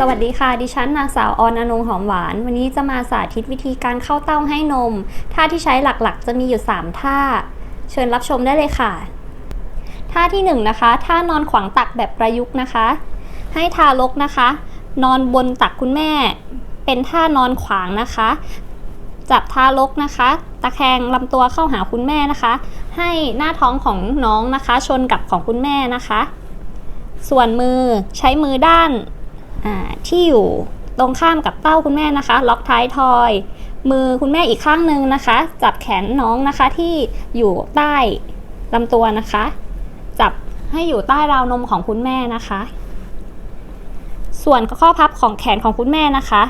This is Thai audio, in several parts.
สวัสดีค่ะ ดิฉันนางสาวออนอนงหอมหวาน วันนี้จะมาสาธิตวิธีการเข้าเต้าให้นม ท่าที่ใช้หลักๆ จะมีอยู่ 3 ท่า เชิญรับชมได้เลยค่ะ ท่าที่1นงนะคะท่านอนขวางตักแบบประยุกต์นะคะ ให้ทารกนะคะ นอนบนตักคุณแม่ เป็นท่านอนขวางนะคะ จับทารกนะคะ ตะแคงลำตัวเข้าหาคุณแม่นะคะ ให้หน้าท้องของน้องนะคะ ชนกับของคุณแม่นะคะ ส่วนมือใช้มือด้าน ที่อยู่ตรงข้ามกับเต้าคุณแม่นะคะ ล็อกท้ายทอย มือคุณแม่อีกข้างหนึ่งนะคะ จับแขนน้องนะคะที่อยู่ใต้ลำตัวนะคะ จับให้อยู่ใต้ราวนมของคุณแม่นะคะ ส่วนข้อพับของแขนของคุณแม่นะคะ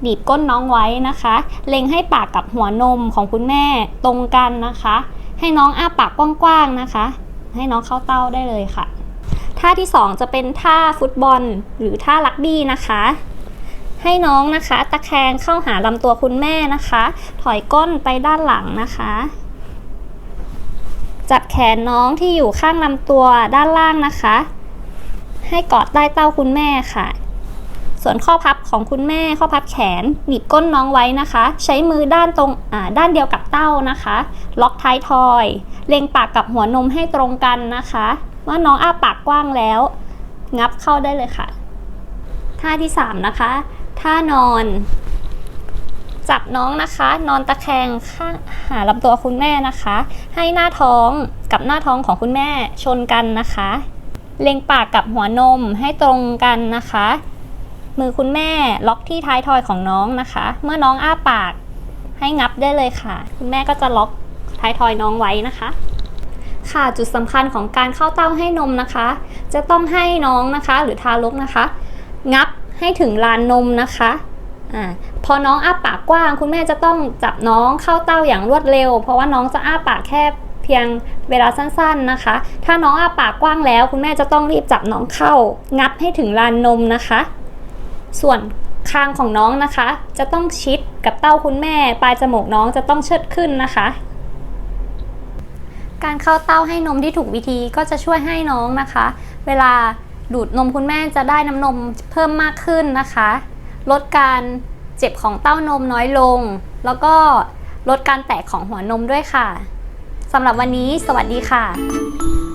หนีบก้นน้องไว้นะคะ เล็งให้ปากกับหัวนมของคุณแม่ตรงกันนะคะ ให้น้องอ้าปากกว้างๆนะคะ ให้น้องเข้าเต้าได้เลยค่ะ ท่าที่ 2 จะเป็นท่าฟุตบอล หรือท่าลักบี้นะคะ ให้น้องนะคะ ตะแคงเข้าหาลำตัวคุณแม่นะคะ ถอยก้นไปด้านหลังนะคะ จับแขนน้องที่อยู่ข้างลำตัวด้านล่างนะคะ ให้กอดใต้เต้าคุณแม่ค่ะส่วนข้อพับของคุณแม่ข้อพับแขน หนีบก้นน้องไว้นะคะ ใช้มือด้านตรงด้านเดียวกับเต้านะคะ ล็อกท้ายทอย เล็งปากกับหัวนมให้ตรงกันนะคะ เมื่อน้องอ้าปากกว้างแล้ว งับเข้าได้เลยค่ะ ท่าที่ 3 นะคะ ท่านอน จับน้องนะคะ นอนตะแคงข้างหาลำตัวคุณแม่นะคะ ให้หน้าท้องกับหน้าท้องของคุณแม่ชนกันนะคะ เล็งปากกับหัวนมให้ตรงกันนะคะ มือคุณแม่ล็อกที่ท้ายทอยของน้องนะคะ เมื่อน้องอ้าปากให้งับได้เลยค่ะ คุณแม่ก็จะล็อกท้ายทอยน้องไว้นะคะ ค่ะจุดสำคัญของการเข้าเต้าให้นมนะคะ จะต้องให้น้องนะคะ หรือทารกนะคะ งับให้ถึงลานนมนะคะอ่าพอน้องอ้าปากกว้าง คุณแม่จะต้องจับน้องเข้าเต้าอย่างรวดเร็ว เพราะว่าน้องจะอ้าปากแค่เพียงเวลาสั้นๆนะคะ ถ้าน้องอ้าปากกว้างแล้ว คุณแม่จะต้องรีบจับน้องเข้า งับให้ถึงลานนมนะคะ ส่วนคางของน้องนะคะ จะต้องชิดกับเต้าคุณแม่ ปลายจมูกน้องจะต้องเชิดขึ้นนะคะ การเข้าเต้าให้นมที่ถูกวิธีก็จะช่วยให้น้องนะคะ เวลาดูดนมคุณแม่จะได้น้ำนมเพิ่มมากขึ้นนะคะ ลดการเจ็บของเต้านมน้อยลง แล้วก็ลดการแตกของหัวนมด้วยค่ะสำหรับวันนี้ สวัสดีค่ะ